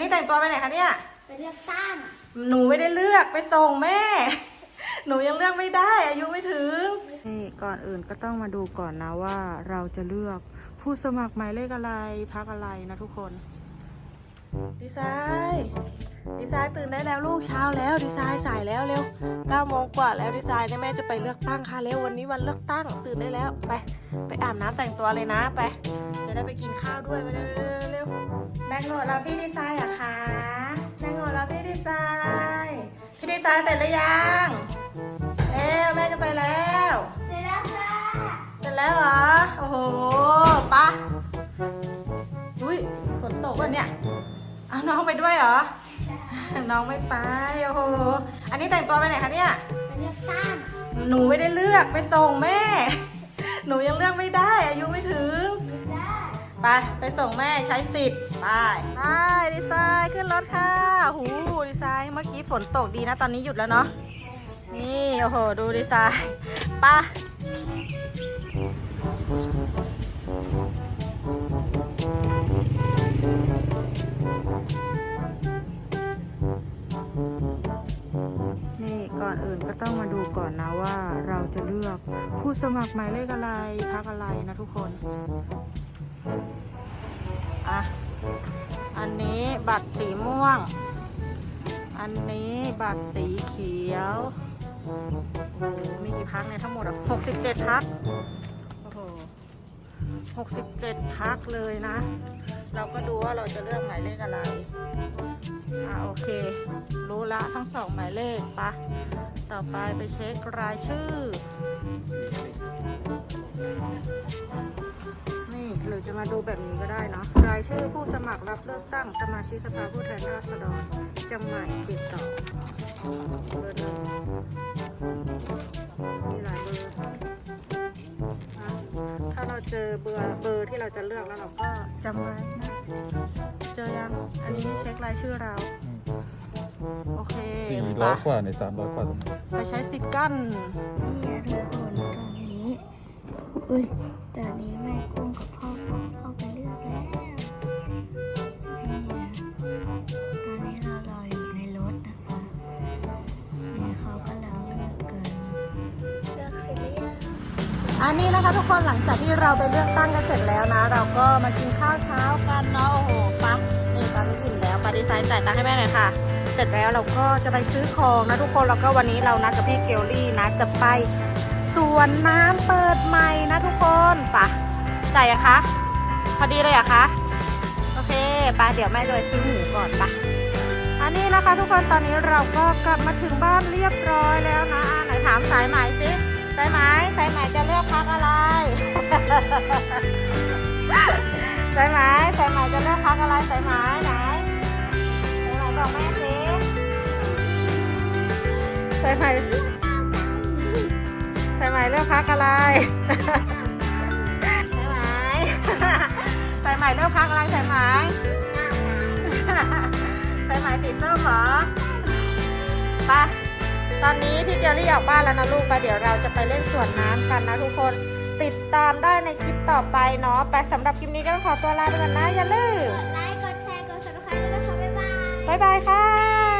นี้แต่งตัวไปไหนคะเนี่ย ไปเลือกตั้งหนูไม่ได้เลือกไปส่งแม่ หนูยังเลือกไม่ได้ อายุไม่ถึง นี่ก่อนอื่นก็ต้องมาดูก่อนนะว่าเราจะเลือกผู้สมัครหมายเลขอะไรพักอะไรนะทุกคน ดีไซน์ ดีไซน์ตื่นได้แล้วลูกเช้าแล้วดีไซน์สายแล้วเร็ว9โมงกว่าแล้วดีไซน์เนี่ยแม่จะไปเลือกตั้งค่ะเร็ววันนี้วันเลือกตั้งตื่นได้แล้วไป ไปอาบน้ำแต่งตัวเลยนะไป จะได้ไปกินข้าวด้วยไปเร็วเร็วเร็วนั่งโงดรอพี่ดีไซน์เหรอะคะนั่งโงดรอพี่ดีไซน์พี่ดีไซน์เสร็จหรือยังเร็วแม่จะไปแล้ว เสร็จแล้วค่ะเสร็จแล้วเหรอโอ้โหปะอุ้ยฝนตกวะเนี่ยเอาน้องไปด้วยเหรอ น้องไม่ไป โอ้โห อันนี้แต่งตัวไปไหนคะเนี่ยไปเลือกตั้งหนูไม่ได้เลือกไปส่งแม่ หนูยังเลือกไม่ได้ อายุไม่ถึง เลือกได้ไป ไปส่งแม่ใช้สิทธิ์ไปไปดีไซน์ขึ้นรถค่ะหูดีไซน์เมื่อกี้ฝนตกดีนะ ตอนนี้หยุดแล้วเนาะ นี่ โอ้โห ดูดีไซน์ไป อนอื่นก็ต้องมาดูก่อนนะว่าเราจะเลือกผู้สมัครหมายเลขอะไรพักอะไรนะทุกคนอะอันนี้บัตรสีม่วง อันนี้บัตรสีเขียว มีกี่พักเนี่ยทั้งหมดอะหกสิบเจ็ดพักโอ้โหหกสิบเจ็ดพักเลยนะ เราก็ดูว่าเราจะเลือกหมายเลขอะไรอะโอเค รู้ละทั้งสองหมายเลขปะต่อไปไปเช็ครายชื่อ นี่หรือจะมาดูแบบนี้ก็ได้เนาะรายชื่อผู้สมัครรับเลือกตั้งสมาชิกสภาผู้แทนราษฎรเชียงใหม่เขตสองเบอร์หนึ่งมีหลายเบอร์ถ้าเราเจอเบอร์เบอร์ที่เราจะเลือกแล้วเราก็ จำไว้นะเจอยัง อันนี้เช็ครายชื่อเรา โอเคสี่ไปร้อยกว่าในสามร้อยกว่าสมมติไปใช้สิทธิ์กั้นนี่ทุกคนตอนนี้ อุ้ยตอนนี้แม่กุ้งกับพ่อกุ้งเข้าไปเลือกแล้ว อันนี้นะคะทุกคนหลังจากที่เราไปเลือกตั้งกันเสร็จแล้วนะ เราก็มากินข้าวเช้ากันเนาะโอ้โหปะนี่ตอนนี้อิ่มแล้วปาดีไซน์จ่ายตังค์ให้แม่หน่อยค่ะ เสร็จแล้วเราก็จะไปซื้อของนะทุกคนแล้วก็วันนี้เรานัดกับพี่เกลลี่นะจะไปสวนน้ำเปิดใหม่นะทุกคนปะจ่ายยังคะพอดีเลยอะคะโอเคไปเดี๋ยวแม่จะไปซื้อหมูก่อนปะอันนี้นะคะทุกคนตอนนี้เราก็กลับมาถึงบ้านเรียบร้อยแล้วนะอะไหนถามสายไหมสิ สายไหมสายไหมจะเลือกพักอะไรสายไหมสายไหมจะเลือกพักอะไรสายไหมไหนสายไหมบอกแม่สิสายไหมสายไหมเลือกพักอะไรสายไหมสายไหมเลือกพักอะไรสายไหมสายไหมสีส้มเหรอไป ตอนนี้พี่เกลลี่ออกบ้านแล้วนะลูกไปเดี๋ยวเราจะไปเล่นสวนน้ำกันนะทุกคน ติดตามได้ในคลิปต่อไปเนาะไปสำหรับคลิปนี้ก็ต้องขอตัวลาไปก่อนนะอย่าลืมกดไลค์ กดแชร์ กด subscribe ด้วยนะคะบ๊ายบาย บ๊ายบายค่ะ